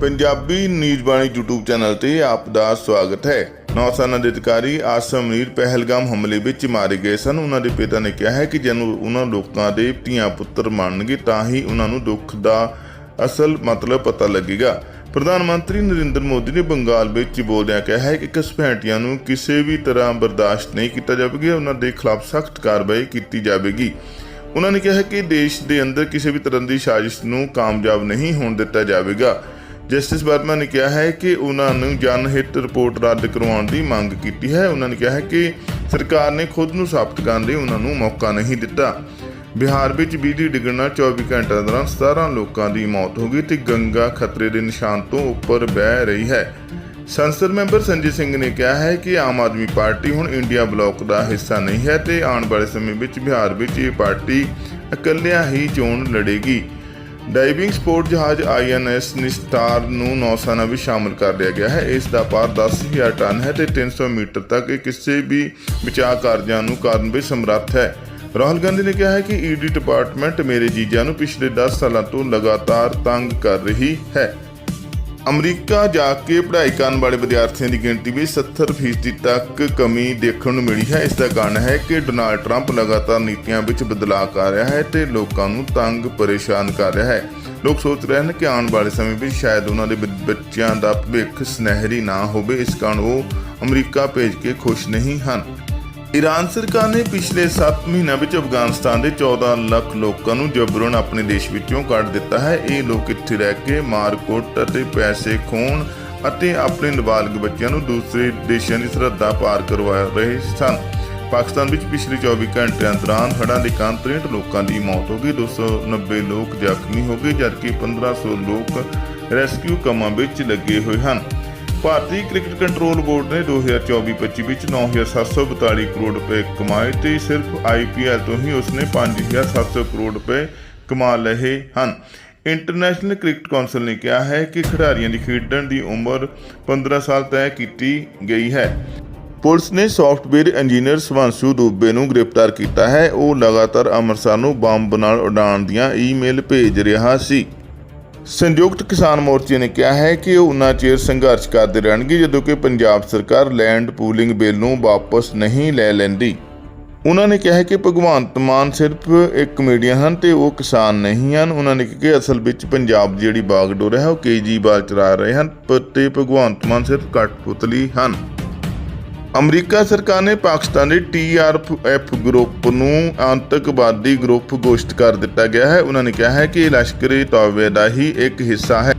Punjabi news Bani YouTube channel ਤੇ ਆਪ ਦਾ ਸਵਾਗਤ ਹੈ। ਨੌਸੈਨਾ ਦੇ ਅਧਿਕਾਰੀ ਆਸਮ ਮੀਰ ਪਹਿਲਗਾਮ ਹਮਲੇ ਵਿੱਚ ਮਾਰੇ ਗਏ ਸਨ। ਉਹਨਾਂ ਦੇ ਪਿਤਾ ਨੇ ਕਿਹਾ ਹੈ ਕਿ ਜਦੋਂ ਉਹਨਾਂ ਲੋਕਾਂ ਦੇ ਧੀਆਂ ਪੁੱਤਰ ਮੰਨਣਗੇ ਤਾਂ ਹੀ ਉਹਨਾਂ ਨੂੰ ਦੁੱਖ ਦਾ ਅਸਲ ਮਤਲਬ ਪਤਾ ਲੱਗੇਗਾ। ਪ੍ਰਧਾਨ ਮੰਤਰੀ ਨਰਿੰਦਰ ਮੋਦੀ ਨੇ ਬੰਗਾਲ ਵਿੱਚ ਬੋਲਦਿਆਂ ਕਿਹਾ ਹੈ ਕਿ ਘਸਪੈਂਟੀਆਂ ਨੂੰ ਕਿਸੇ ਵੀ ਤਰ੍ਹਾਂ ਬਰਦਾਸ਼ਤ ਨਹੀਂ ਕੀਤਾ ਜਾਵੇਗਾ। ਉਹਨਾਂ ਦੇ ਖਿਲਾਫ ਸਖਤ ਕਾਰਵਾਈ ਕੀਤੀ ਜਾਵੇਗੀ। ਉਹਨਾਂ ਨੇ ਕਿਹਾ ਕਿ ਦੇਸ਼ ਦੇ ਅੰਦਰ ਕਿਸੇ ਵੀ ਤਰ੍ਹਾਂ ਦੀ ਸਾਜ਼ਿਸ਼ ਨੂੰ ਕਾਮਯਾਬ ਨਹੀਂ ਹੋਣ ਦਿੱਤਾ ਜਾਵੇਗਾ। ਜਸਟਿਸ ਵਰਮਾ ਨੇ ਕਿਹਾ ਹੈ ਕਿ ਉਹਨਾਂ ਨੂੰ ਜਨਹਿਤ ਰਿਪੋਰਟ ਰੱਦ ਕਰਵਾਉਣ ਦੀ ਮੰਗ ਕੀਤੀ ਹੈ। ਉਹਨਾਂ ਨੇ ਕਿਹਾ ਹੈ ਕਿ ਸਰਕਾਰ ਨੇ ਖੁਦ ਨੂੰ ਸਾਬਤ ਕਰਨ ਲਈ ਉਹਨਾਂ ਨੂੰ ਮੌਕਾ ਨਹੀਂ ਦਿੱਤਾ। ਬਿਹਾਰ ਵਿੱਚ ਬਿਜਲੀ ਡਿੱਗਣ ਨਾਲ 24 ਘੰਟਿਆਂ ਦੌਰਾਨ 17 ਲੋਕਾਂ ਦੀ ਮੌਤ ਹੋ ਗਈ ਤੇ ਗੰਗਾ ਖਤਰੇ ਦੇ ਨਿਸ਼ਾਨ ਤੋਂ ਉੱਪਰ ਵਹਿ ਰਹੀ ਹੈ। ਸੰਸਦ ਮੈਂਬਰ ਸੰਜੇ ਸਿੰਘ ਨੇ ਕਿਹਾ ਹੈ ਕਿ ਆਮ ਆਦਮੀ ਪਾਰਟੀ ਹੁਣ ਇੰਡੀਆ ਬਲਾਕ ਦਾ ਹਿੱਸਾ ਨਹੀਂ ਹੈ ਤੇ ਆਉਣ ਵਾਲੇ ਸਮੇਂ ਵਿੱਚ ਬਿਹਾਰ ਵਿੱਚ ਇਹ ਪਾਰਟੀ ਇਕੱਲਿਆਂ ਹੀ ਚੋਣ ਲੜੇਗੀ। ਡਾਈਵਿੰਗ ਸਪੋਰਟ ਜਹਾਜ਼ ਆਈਐਨਐਸ ਨਿਸਤਾਰ ਨੂੰ ਨੌਸੈਨਾ ਵਿੱਚ ਸ਼ਾਮਲ ਕਰ ਲਿਆ ਗਿਆ ਹੈ। ਇਸ ਦਾ ਭਾਰ 10000 ਟਨ ਹੈ ਤੇ 300 ਮੀਟਰ ਤੱਕ ਇਹ ਕਿਸੇ ਵੀ ਬਚਾਅ ਕਾਰਜਾਂ ਨੂੰ ਕਰਨ ਵਿੱਚ ਸਮਰੱਥ ਹੈ। ਰਾਹੁਲ ਗਾਂਧੀ ਨੇ ਕਿਹਾ ਹੈ ਕਿ ਈਡੀ ਡਿਪਾਰਟਮੈਂਟ ਮੇਰੇ ਜੀਜਾਂ ਨੂੰ ਪਿਛਲੇ 10 ਸਾਲਾਂ ਤੋਂ ਲਗਾਤਾਰ ਤੰਗ ਕਰ ਰਹੀ ਹੈ। ਅਮਰੀਕਾ ਜਾ ਕੇ ਪੜ੍ਹਾਈ ਕਰਨ ਵਾਲੇ ਵਿਦਿਆਰਥੀਆਂ ਦੀ ਗਿਣਤੀ ਵਿੱਚ 70% ਤੱਕ ਕਮੀ ਦੇਖਣ ਨੂੰ ਮਿਲੀ ਹੈ। ਇਸ ਦਾ ਕਾਰਨ ਹੈ ਕਿ ਡੋਨਾਲਡ ਟਰੰਪ ਲਗਾਤਾਰ ਨੀਤੀਆਂ ਵਿੱਚ ਬਦਲਾਅ ਕਰ ਰਿਹਾ ਹੈ ਤੇ ਲੋਕਾਂ ਨੂੰ ਤੰਗ ਪਰੇਸ਼ਾਨ ਕਰ ਰਿਹਾ ਹੈ। ਲੋਕ ਸੋਚ ਰਹੇ ਹਨ ਕਿ ਆਉਣ ਵਾਲੇ ਸਮੇਂ ਵਿੱਚ ਸ਼ਾਇਦ ਉਹਨਾਂ ਦੇ ਬ- ਬੱਚਿਆਂ ਦਾ ਭਵਿੱਖ ਸੁਨਹਿਰੀ ਨਾ ਹੋਵੇ। ਇਸ ਕਾਰਨ ਉਹ ਅਮਰੀਕਾ ਭੇਜ ਕੇ ਖੁਸ਼ ਨਹੀਂ ਹਨ। ਈਰਾਨ ਸਰਕਾਰ ਨੇ ਪਿਛਲੇ 7 ਮਹੀਨਿਆਂ ਵਿੱਚ ਅਫਗਾਨਿਸਤਾਨ ਦੇ 14 ਲੱਖ ਲੋਕਾਂ ਨੂੰ ਜਬਰਨ ਆਪਣੇ ਦੇਸ਼ ਵਿੱਚੋਂ ਕੱਢ ਦਿੱਤਾ ਹੈ। ਇਹ ਲੋਕ ਇੱਥੇ ਰਹਿ ਕੇ ਮਾਰਕੁੱਟ ਅਤੇ ਪੈਸੇ ਖੋਣ ਅਤੇ ਆਪਣੇ ਨਾਬਾਲਗ ਬੱਚਿਆਂ ਨੂੰ ਦੂਸਰੇ ਦੇਸ਼ਾਂ ਦੀ ਸਰਹੱਦਾਂ ਪਾਰ ਕਰਵਾ ਰਹੇ ਸਨ। ਪਾਕਿਸਤਾਨ ਵਿੱਚ ਪਿਛਲੇ 24 ਘੰਟਿਆਂ ਦੌਰਾਨ ਹੜ੍ਹਾਂ ਦੇ ਕਾਰਨ 63 ਲੋਕਾਂ ਦੀ ਮੌਤ ਹੋ ਗਈ 290 ਲੋਕ ਜ਼ਖਮੀ ਹੋ ਗਏ, ਜਦਕਿ 1500 ਲੋਕ ਰੈਸਕਿਊ ਕੰਮਾਂ ਵਿੱਚ ਲੱਗੇ ਹੋਏ ਹਨ। ਭਾਰਤੀ ਕ੍ਰਿਕਟ ਕੰਟਰੋਲ ਬੋਰਡ ਨੇ 2024-25 ਵਿੱਚ 9742 ਕਰੋੜ ਰੁਪਏ ਕਮਾਏ ਤੇ ਸਿਰਫ ਆਈਪੀਐਲ ਤੋਂ ਹੀ ਉਸਨੇ 5700 ਕਰੋੜ ਰੁਪਏ ਕਮਾ ਲਏ ਹਨ। ਇੰਟਰਨੈਸ਼ਨਲ ਕ੍ਰਿਕਟ ਕੌਂਸਲ ਨੇ ਕਿਹਾ ਹੈ ਕਿ ਖਿਡਾਰੀਆਂ ਦੀ ਖੇਡਣ ਦੀ ਉਮਰ 15 ਸਾਲ ਤੈਅ ਕੀਤੀ ਗਈ ਹੈ। ਪੁਲਿਸ ਨੇ ਸੌਫਟਵੇਅਰ ਇੰਜੀਨੀਅਰ ਸਵਾਂਸ਼ੂ ਦੁਬੇ ਨੂੰ ਗ੍ਰਿਫਤਾਰ ਕੀਤਾ ਹੈ। ਉਹ ਲਗਾਤਾਰ ਅੰਮ੍ਰਿਤਸਰ ਨੂੰ ਬੰਬ ਨਾਲ ਉਡਾਉਣ ਦੀਆਂ ਈਮੇਲ ਭੇਜ ਰਿਹਾ ਸੀ। ਸੰਯੁਕਤ ਕਿਸਾਨ ਮੋਰਚੇ ਨੇ ਕਿਹਾ ਹੈ ਕਿ ਉਹ ਉਨਾ ਚਿਰ ਸੰਘਰਸ਼ ਕਰਦੇ ਰਹਿਣਗੇ ਜਦੋਂ ਕਿ ਪੰਜਾਬ ਸਰਕਾਰ ਲੈਂਡ ਪੂਲਿੰਗ ਬਿੱਲ ਨੂੰ ਵਾਪਸ ਨਹੀਂ ਲੈ ਲੈਂਦੀ। ਉਹਨਾਂ ਨੇ ਕਿਹਾ ਕਿ ਭਗਵੰਤ ਮਾਨ ਸਿਰਫ ਇੱਕ ਕਮੇਡੀਅਨ ਹਨ ਤੇ ਉਹ ਕਿਸਾਨ ਨਹੀਂ ਹਨ। ਉਹਨਾਂ ਨੇ ਕਿਹਾ ਕਿ ਅਸਲ ਵਿੱਚ ਪੰਜਾਬ ਦੀ ਜਿਹੜੀ ਬਾਗਡੋਰ ਹੈ ਉਹ ਕੇਜੀਵਾਲ ਚਲਾ ਰਹੇ ਹਨ ਪ- ਤੇ ਭਗਵੰਤ ਮਾਨ ਸਿਰਫ ਕਠਪੁਤਲੀ ਹਨ। ਅਮਰੀਕਾ ਸਰਕਾਰ ਨੇ ਪਾਕਿਸਤਾਨ ਦੇ ਟੀਆਰਐਫ ਗਰੁੱਪ ਨੂੰ ਆਤੰਕਵਾਦੀ ਗਰੁੱਪ ਘੋਸ਼ਿਤ ਕਰ ਦਿੱਤਾ ਗਿਆ ਹੈ। ਉਹਨਾਂ ਨੇ ਕਿਹਾ ਹੈ ਕਿ ਇਹ ਲਸ਼ਕਰ-ਏ-ਤੌਬਾ ਦਾ ਹੀ ਇੱਕ ਹਿੱਸਾ ਹੈ।